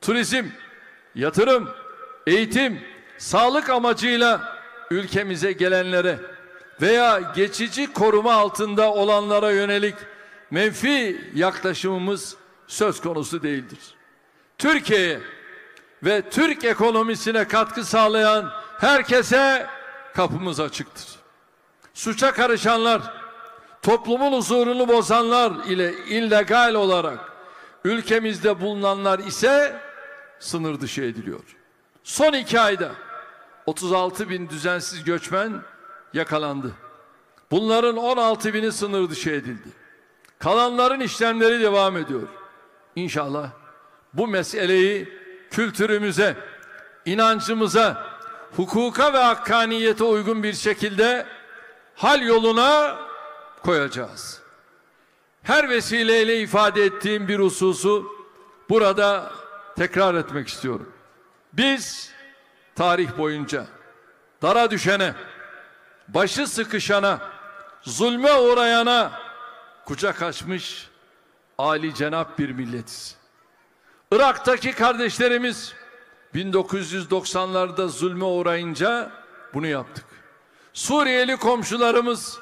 turizm, yatırım, eğitim, sağlık amacıyla ülkemize gelenlere veya geçici koruma altında olanlara yönelik menfi yaklaşımımız söz konusu değildir. Türkiye'ye ve Türk ekonomisine katkı sağlayan herkese kapımız açıktır. Suça karışanlar, toplumun huzurunu bozanlar ile illegal olarak ülkemizde bulunanlar ise sınır dışı ediliyor. Son iki ayda 36 bin düzensiz göçmen yakalandı. Bunların 16 bini sınır dışı edildi. Kalanların işlemleri devam ediyor. İnşallah bu meseleyi kültürümüze, inancımıza, hukuka ve hakkaniyete uygun bir şekilde hal yoluna koyacağız. Her vesileyle ifade ettiğim bir hususu burada tekrar etmek istiyorum. Biz tarih boyunca dara düşene, başı sıkışana, zulme uğrayana kucak açmış Ali cenap bir milletiz. Irak'taki kardeşlerimiz 1990'larda zulme uğrayınca bunu yaptık. Suriyeli komşularımız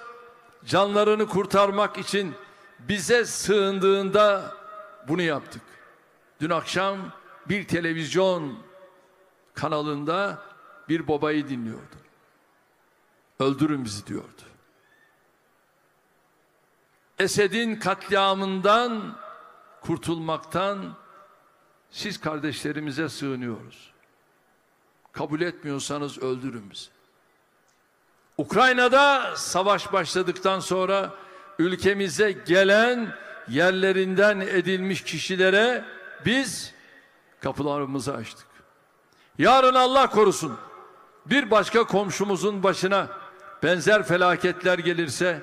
canlarını kurtarmak için bize sığındığında bunu yaptık. Dün akşam bir televizyon kanalında bir babayı dinliyordum. Öldürün bizi diyordu. Esed'in katliamından kurtulmaktan siz kardeşlerimize sığınıyoruz. Kabul etmiyorsanız öldürün bizi. Ukrayna'da savaş başladıktan sonra ülkemize gelen yerlerinden edilmiş kişilere biz kapılarımızı açtık. Yarın Allah korusun bir başka komşumuzun başına benzer felaketler gelirse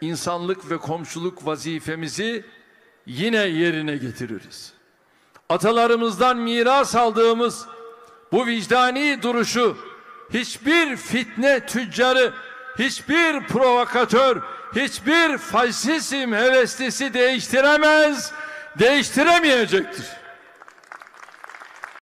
insanlık ve komşuluk vazifemizi yine yerine getiririz. Atalarımızdan miras aldığımız bu vicdani duruşu hiçbir fitne tüccarı, hiçbir provokatör, hiçbir faşizm heveslisi değiştiremez, değiştiremeyecektir.